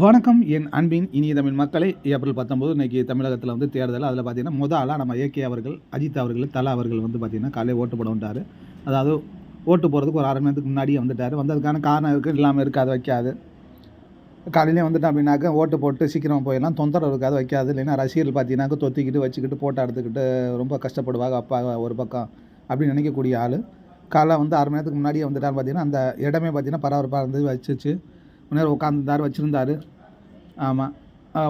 வணக்கம். என் அன்பின் இனிய தமிழ் மக்களை ஏப்ரல் பத்தொம்போது இன்றைக்கி தமிழகத்தில் வந்து தேர்தல். அதில் பார்த்தீங்கன்னா முத ஆளாக நம்ம ஏகே அவர்கள் அஜித் அவர்கள் தலா அவர்கள் வந்து பார்த்திங்கன்னா காலையில் ஓட்டு போட வந்துட்டார். அதாவது ஓட்டு போகிறதுக்கு ஒரு அரை மணி நேரத்துக்கு முன்னாடியே வந்துட்டார். வந்ததுக்கான காரணம் இருக்குது இல்லாமல் இருக்காது வைக்காது. காலையிலே வந்துட்டேன் அப்படின்னாக்க ஓட்டு போட்டு சீக்கிரம் போயிடலாம். தொந்தரவு இருக்காது வைக்காது. இல்லைன்னா ரசிகர்கள் பார்த்தீங்கன்னாக்க தொத்திக்கிட்டு வச்சுக்கிட்டு போட்டோ எடுத்துக்கிட்டு ரொம்ப கஷ்டப்படுவாங்க அப்பா ஒரு பக்கம் அப்படின்னு நினைக்கக்கூடிய ஆள். காலை வந்து அரை மணி நேரத்துக்கு முன்னாடியே வந்துட்டான்னு பார்த்தீங்கன்னா அந்த இடமே பார்த்தீங்கன்னா பரபரப்பாக இருந்து வச்சுச்சு. நேரம் உட்காந்துருந்தார் வச்சுருந்தார். ஆமாம்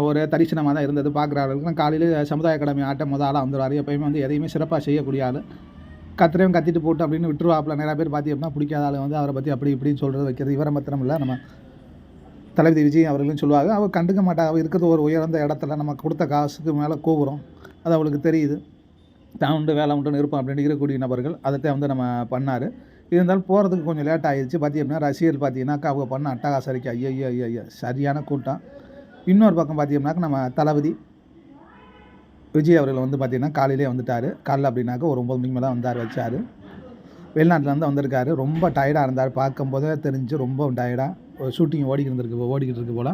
ஒரு தரிசனமாக தான் இருந்தது. பார்க்குற ஆளுக்கு காலையில் சமுதாய அகாடமி ஆட்டம் முத ஆளாக வந்துடுவார் எப்போயுமே வந்து எதையுமே சிறப்பாக செய்யக்கூடிய ஆள். கத்திரையும் கத்திட்டு போட்டு அப்படின்னு விட்டுருவாப்பில். நிறையா பேர் பார்த்தீங்கன்னா பிடிக்காத ஆள் வந்து அவரை பற்றி அப்படி இப்படின்னு சொல்கிறது வைக்கிறது. இவரை மாத்திரம் இல்லை நம்ம தளபதி விஜய் அவர்களும் சொல்லுவாங்க. அவர் கண்டுக்க மாட்டாங்க அவர் இருக்கிறது ஒரு உயர்ந்த இடத்துல. நம்ம கொடுத்த காசுக்கு மேலே கூவுறோம் அது அவளுக்கு தெரியுது. தான் உண்டு வேலை உண்டுன்னு இருப்போம் அப்படின்னு இருக்கக்கூடிய நபர்கள் அதைத்தான் வந்து நம்ம பண்ணார். இருந்தாலும் போகிறதுக்கு கொஞ்சம் லேட் ஆகிடுச்சு அப்படின்னா அரசியல் பார்த்தீங்கன்னாக்கா அவங்க பண்ண அட்டகாசம் இருக்கு ஐயோ ஐயோ ஐயோ ஐயோ சரியான கூட்டம். இன்னொரு பக்கம் பார்த்தீங்கன்னாக்கா நம்ம தளபதி விஜய் அவர்கள் வந்து பார்த்திங்கன்னா காலையிலே வந்துட்டார். காலைல அப்படின்னாக்கா ஒரு ஒம்பது மணிக்கு மேலே வந்தார் வச்சார். வெளிநாட்டிலேருந்து வந்திருக்காரு. ரொம்ப டயர்டாக இருந்தார். பார்க்கும்போதே தெரிஞ்சு ரொம்ப டயர்டாக ஒரு ஷூட்டிங் ஓடிக்கிட்டு இருந்திருக்கு ஓடிக்கிட்டு இருக்கு போல்.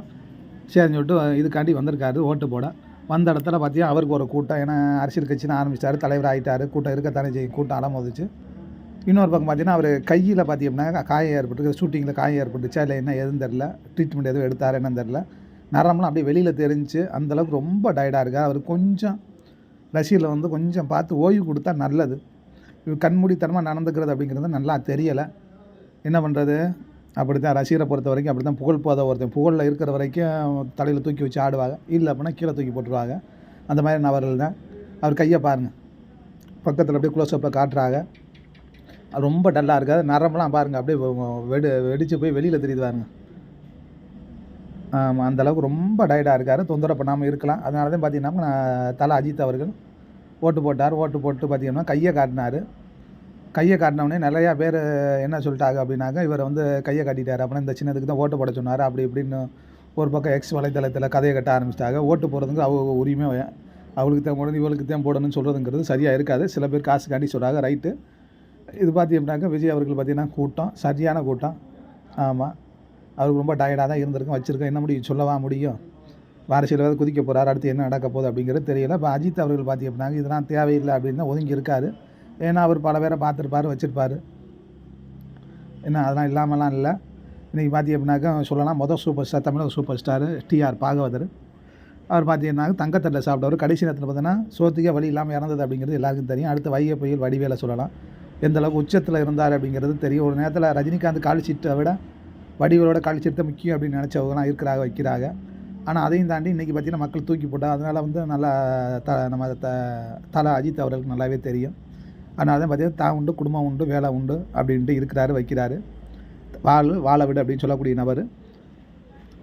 சரின்னு சொல்லிட்டு இதுக்காண்டி வந்திருக்காரு ஓட்டு போட. வந்த இடத்துல பார்த்தீங்கன்னா அவருக்கு ஒரு கூட்டம். ஏன்னா அரசியல் கட்சின்னு ஆரம்பிச்சிட்டாரு தலைவர் ஆகிட்டார் கூட்டம் இருக்கத்தானே செய்யும். கூட்டம் அலமோதிச்சு. இன்னொரு பக்கம் பார்த்தீங்கன்னா அவர் கையில் பார்த்தீங்கன்னா காயம் ஏற்பட்டு ஷூட்டிங்கில் காயம் ஏற்பட்டுச்சா இல்லை என்ன எதுவும் தெரில ட்ரீட்மெண்ட் எதுவும் எடுத்தார் என்னன்னு தெரில நரம்லாம் அப்படியே வெளியில் தெரிஞ்சு அந்தளவுக்கு ரொம்ப டயர்டாக இருக்கா. அவர் கொஞ்சம் ரசிகரில் வந்து கொஞ்சம் பார்த்து ஓய்வு கொடுத்தா நல்லது. கண்மூடித்தனமாக நடந்துக்கிறது அப்படிங்கிறது நல்லா தெரியலை. என்ன பண்ணுறது அப்படி தான் ரசிகரை பொறுத்த வரைக்கும் அப்படி தான் புகழ் போத ஒருத்தன் புகழில் இருக்கிற வரைக்கும் தலையில் தூக்கி வச்சு ஆடுவாங்க. இல்லை அப்படின்னா கீழே தூக்கி போட்டுருவாங்க. அந்த மாதிரி நபர்கள் தான். அவர் கையை பாருங்கள் பக்கத்தில் அப்படியே க்ளோஸ்அப்பில் காட்டுறாங்க. ரொம்ப டல்லாக இருக்காது நரம்பெல்லாம் பாருங்கள் அப்படியே வெடி வெடித்து போய் வெளியில் தெரியுது பாருங்க. ஆமாம் அந்தளவுக்கு ரொம்ப டயர்டாக இருக்கார். தொந்தரவு பண்ணாமல் இருக்கலாம். அதனால தான் பார்த்தீங்கன்னா தலை அஜித் அவர்கள் ஓட்டு போட்டார். ஓட்டு போட்டு பார்த்தீங்கன்னா கையை காட்டினார். கையை காட்டினவுடனே நிறையா பேர் என்ன சொல்லிட்டாங்க அப்படின்னாக்க இவர் வந்து கையை காட்டிட்டார். அப்படின்னா இந்த சின்னதுக்கு தான் ஓட்டு போட சொன்னார். அப்படி இப்படின்னு ஒரு பக்கம் எக்ஸ் வலைத்தளத்தில் கதையை கட்ட ஆரம்பிச்சிட்டாங்க. ஓட்டு போடுறதுக்கு அவங்க உரிமை அவளுக்கு தான் போடணும் இவளுக்கு தான் போடணும்னு சொல்கிறதுங்கிறது சரியாக இருக்காது. சில பேர் காசு காட்டி சொல்கிறாங்க ரைட்டு. இது பார்த்தீங்கன்னாக்க விஜய் அவர்கள் பார்த்தீங்கன்னா கூட்டம் சரியான கூட்டம். ஆமாம் அவருக்கு ரொம்ப டயர்டாக தான் இருந்திருக்கும் வச்சுருக்கோம் என்ன முடியும் சொல்லவா முடியும்? அரசியல் குதிக்க போகிறார் அடுத்து என்ன நடக்க போகுது அப்படிங்கிறது தெரியல. இப்போ அஜித் அவர்கள் பார்த்தீங்கன்னா இதெல்லாம் தேவையில்லை அப்படின்னு தான் ஒதுங்கி இருக்கார். ஏன்னா அவர் பல பேரை பார்த்துருப்பார் வச்சுருப்பார். என்ன அதெல்லாம் இல்லாமலாம் இல்லை. இன்றைக்கி பார்த்தி அப்படின்னாக்கா சொல்லலாம் மொதல் சூப்பர் ஸ்டார் தமிழக super star T R Bhagavathar. அவர் பார்த்தீங்கன்னா தங்கத்தட்டில் சாப்பிட்டவர் கடைசி நேரத்தில் பார்த்தீங்கன்னா சோத்துக்கே வழி இல்லாமல் இறந்தது அப்படிங்கிறது எல்லாருக்கும் தெரியும். அடுத்து வைகை புயல் வடிவேலை சொல்லலாம். எந்த அளவுக்கு உச்சத்தில் இருந்தார் அப்படிங்கிறது தெரியும். ஒரு நேரத்தில் ரஜினிகாந்த் கால் சீட்டை விட வடிவலோட கால் முக்கியம் அப்படின்னு நினச்சவங்களாம் இருக்கிறாங்க வைக்கிறாங்க ஆனால் அதையும் தாண்டி இன்றைக்கி பார்த்தீங்கன்னா மக்கள் தூக்கி போட்டால் அதனால் வந்து நல்லா த நம்ம த தலை அஜித் அவர்களுக்கு நல்லாவே தெரியும். அதனால தான் பார்த்தீங்கன்னா தான் உண்டு குடும்பம் உண்டு வேலை உண்டு அப்படின்ட்டு இருக்கிறாரு வைக்கிறாரு. வாழ் வாழ விடு அப்படின்னு சொல்லக்கூடிய நபர்.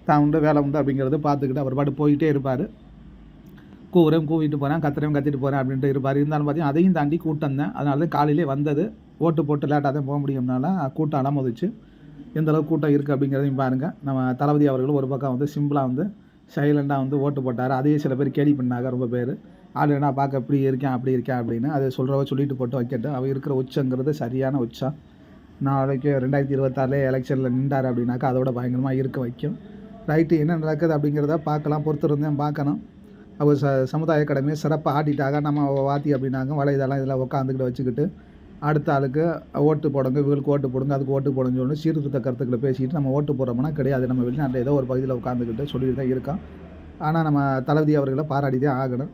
தான் உண்டு வேலை உண்டு அப்படிங்கிறது பார்த்துக்கிட்டு அவர் பாட்டு போயிட்டே இருப்பார். கூவுறேன் கூவிட்டு போகிறேன் கத்துறேன் கத்திட்டு போகிறேன் அப்படின்ட்டு இருப்பார். இருந்தாலும் பார்த்தீங்கன்னா அதையும் தாண்டி கூட்டம் தான். அதனால தான் காலையிலே வந்தது. ஓட்டு போட்டு லேட்டாக தான் போக முடியும்னால கூட்டம் அலமோதிச்சு எந்த அளவுக்கு கூட்டம் இருக்குது அப்படிங்கிறதையும் பாருங்கள் நம்ம தளபதி அவர்களும் ஒரு பக்கம் வந்து சிம்பிளாக வந்து சைலண்டாக வந்து ஓட்டு போட்டார். அதையே சில பேர் கேள்வி பண்ணாங்க ரொம்ப பேர். ஆள் என்ன பார்க்க இப்படி இருக்கேன் அப்படி இருக்கேன் அப்படின்னு அதை சொல்கிறவ சொல்லிட்டு போட்டு வைக்கட்டும் அவள் இருக்கிற உச்சங்கிறது சரியான உச்சம் நாளைக்கு ரெண்டாயிரத்தி இருபத்தாறுலேயே எலெக்ஷனில் நின்றார் அப்படின்னாக்கா அதோட பயங்கரமாக இருக்க வைக்கும். ரைட்டு என்ன நடக்குது அப்படிங்கிறத பார்க்கலாம் பொறுத்திருந்தேன் பார்க்கணும். அவர் ச சமுதாய கடமையை சிறப்பாக ஆட்டிட்டாங்க. நம்ம வாத்தி அப்படின்னாங்க. வலைதளம் இதில் உட்காந்துக்கிட்டு வச்சுக்கிட்டு அடுத்த ஆளுக்கு ஓட்டு போடுங்க இவங்களுக்கு ஓட்டு போடுங்க அதுக்கு ஓட்டு போடுங்கன்னு சொல்லி சீர்திருத்த கருத்துக்களை பேசிக்கிட்டு நம்ம ஓட்டு போடுறோம்னா கிடையாது. நம்ம வெளிநாட்டில் ஏதோ ஒரு பகுதியில் உட்காந்துக்கிட்டு சொல்லிட்டு தான் இருக்கோம். ஆனால் நம்ம தளபதி அவர்களை பாராட்டி தான் ஆகணும்.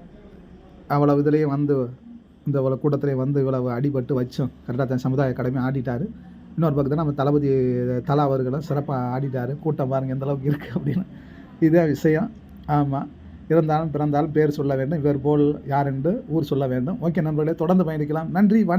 அவ்வளோ இதுலேயும் வந்து இந்த இவ்வளோ கூட்டத்திலேயே வந்து இவ்வளவு அடிபட்டு வச்சோம். கரெக்டாக தன் சமுதாய கடமை ஆடிட்டார் இன்னொரு பக்கத்தில் நம்ம தளபதி தலா அவர்களும் சிறப்பாக ஆடிட்டார் கூட்டம் பாருங்கள் எந்த அளவுக்கு இருக்குது அப்படின்னு. இதே விஷயம். ஆமாம் இருந்தாலும் பிறந்தாலும் பேர் சொல்ல வேண்டும். இவர் போல் யார் என்று ஊர் சொல்ல வேண்டும். ஓகே நண்பர்களே தொடர்ந்து பயணிக்கலாம். நன்றி வணக்கம்.